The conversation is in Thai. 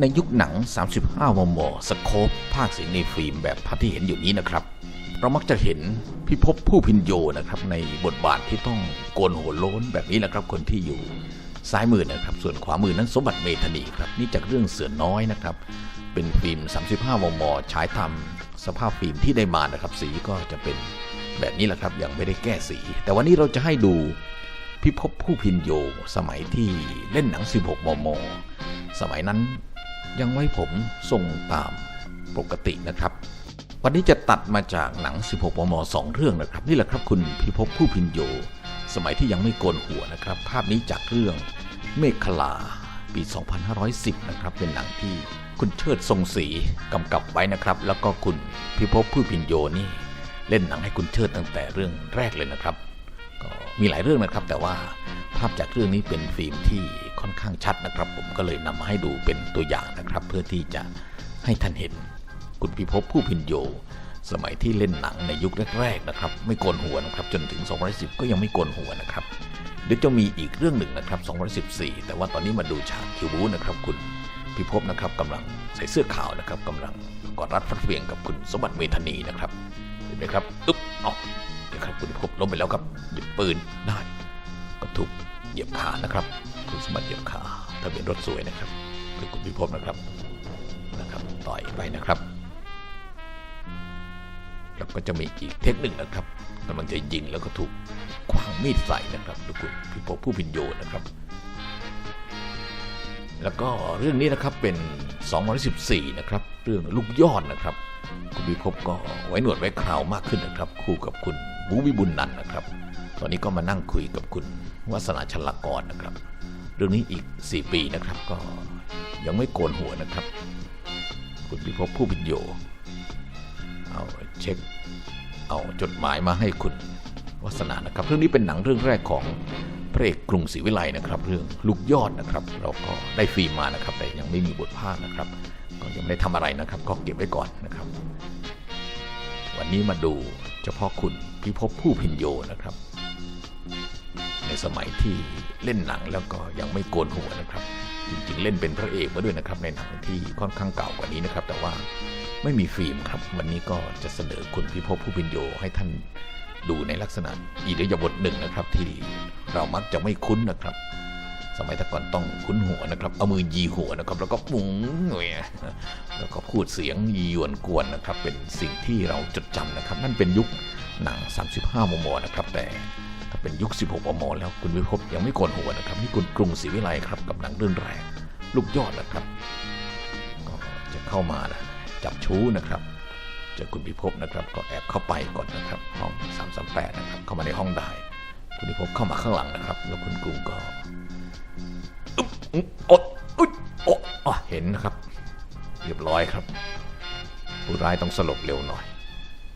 ในยุคหนัง 35 มม สโคปภาคเสียงในฟิล์มแบบภาพที่เห็นอยู่นี้นะครับ เรามักจะเห็นพิภพผู้พินโยนะครับ ในบทบาทที่ต้องโกนหัวโล้นแบบนี้แหละครับ คนที่อยู่ซ้ายมือนะครับ ส่วนขวามือนั้นสมบัติเมธนีครับ นี่จากเรื่องเสือน้อยนะครับ เป็นฟิล์ม 35 มม ฉายทำสภาพฟิล์มที่ได้มานะครับ สีก็จะเป็นแบบนี้แหละครับ ยังไม่ได้แก้สี แต่วันนี้เราจะให้ดูพิภพผู้พินโย สมัยที่เล่นหนัง 16 มม สมัยนั้น ยังไว้ผมทรงตามปกตินะครับ วันนี้จะตัดมาจากหนัง 16 มมสองเรื่องนะครับ นี่แหละครับคุณพิภพผู้พินโย สมัยที่ยังไม่โกนหัวนะครับ ภาพนี้จากเรื่องเมฆขลาปี 2510 นะครับ เป็นหนังที่คุณเชิดทรงศรีกำกับไว้นะครับ แล้วก็คุณพิภพผู้พินโยนี่ เล่นหนังให้คุณเชิดตั้งแต่เรื่องแรกเลยนะครับ ก็มีหลายเรื่องนะครับ แต่ว่าภาพจากเรื่องนี้เป็นฟิล์มที่ อนข้างชัดนะครับ ผมก็เลยนำมาให้ดูเป็นตัวอย่างนะครับ เพื่อที่จะให้ท่านเห็นคุณพิภพผู้พินโย สมัยที่เล่นหนังในยุคแรกๆนะครับ ไม่โกนหัวนะครับ จนถึง 2010 ก็ยังไม่โกนหัวนะครับเดี๋ยวจะมีอีกเรื่องหนึ่งนะครับ2014 แต่ว่าตอนนี้มาดูฉากคิวบูนะครับ คุณพิภพนะครับกำลังใส่เสื้อขาวนะครับกำลังกอดรัดฟัดเฟียงกับคุณสมบัติเมธนีนะครับเห็นไหมครับอึ๊บเอาเดี๋ยวครับคุณพิภพล้มไปแล้วครับหยิบปืนได้ ก็ถูกเหยียบขานะครับ คุณสมบัติเหยียบขาทะเบียนรถสวยนะครับคือคุณพิภพนะครับนะครับ ต่อยไปนะครับแล้วก็จะมีอีกเทคนิคนะครับกำลังจะยิงแล้วก็ถูกขวางมีดใส่นะครับดูคุณพิภพผู้พินโยนะครับ แล้วก็เรื่องนี้นะครับเป็น214นะครับ เรื่องลูกยอดนะครับ คุณพิภพก็ไว้หนวดไว้คราวมากขึ้นนะครับ คู่กับคุณบูวิบุญนันนะครับ ตอนนี้ก็มานั่งคุยกับคุณวัฒนาชลากรนะครับ เรื่องนี้อีก 4 ปีนะครับ ก็ยังไม่โกนหัวนะครับ คุณพิภพผู้พินโยเอาเช็ค เอาจดหมายมาให้คุณวัฒนานะครับ เรื่องนี้เป็นหนังเรื่องแรกของพระเอกกรุงศรีวิไลนะครับ เรื่องลูกยอดนะครับ เราก็ได้ฟิล์มมานะครับ แต่ยังไม่มีบทภาคนะครับ ก็ยังไม่ได้ทำอะไรนะครับ ก็เก็บไว้ก่อนนะครับ วันนี้มาดูเฉพาะคุณพิภพผู้พินโยนะครับ สมัยที่เล่นหนังแล้วก็ยังไม่โกนหัวนะครับ จริงๆ เล่นเป็นพระเอกมาด้วยนะครับในหนังที่ค่อนข้างเก่ากว่านี้นะครับ แต่ว่าไม่มีฟิล์มครับ วันนี้ก็จะเสนอคุณพิภพผู้พินโยให้ท่านดูในลักษณะอิริยบถหนึ่งนะครับ ที่เรามักจะไม่คุ้นนะครับ สมัยต่ก่อนต้องคุ้นหัวนะครับ เอามือยีหัวนะครับ แล้วก็ปุ้งหน่ยแล้วก็พูดเสียงยียวนกวนนะครับ เป็นสิ่งที่เราจดจำนะครับ นั่นเป็นยุคหนัง 35 มมนะครับ แต่ เป็นยุค 16มมแล้วคุณวิภพยังไม่โกนหัวนะครับนี่คุณกรุงศรีวิไลครับกับหนังเรื่องแรกลูกยอดนะครับ ก็จะเข้ามานะจับชู้นะครับเจอคุณพิภพนะครับ ก็แอบเข้าไปก่อนนะครับห้อง 338 นะครับ เข้ามาในห้องได้ คุณพิภพเข้ามาข้างหลังนะครับ แล้วคุณกรุงก็อึ๊บอึ๊บโอ๊ะอุ๊ยโอ๊ะอะเห็นนะครับ เรียบร้อยครับ ผู้ร้ายต้องสลบเร็วหน่อย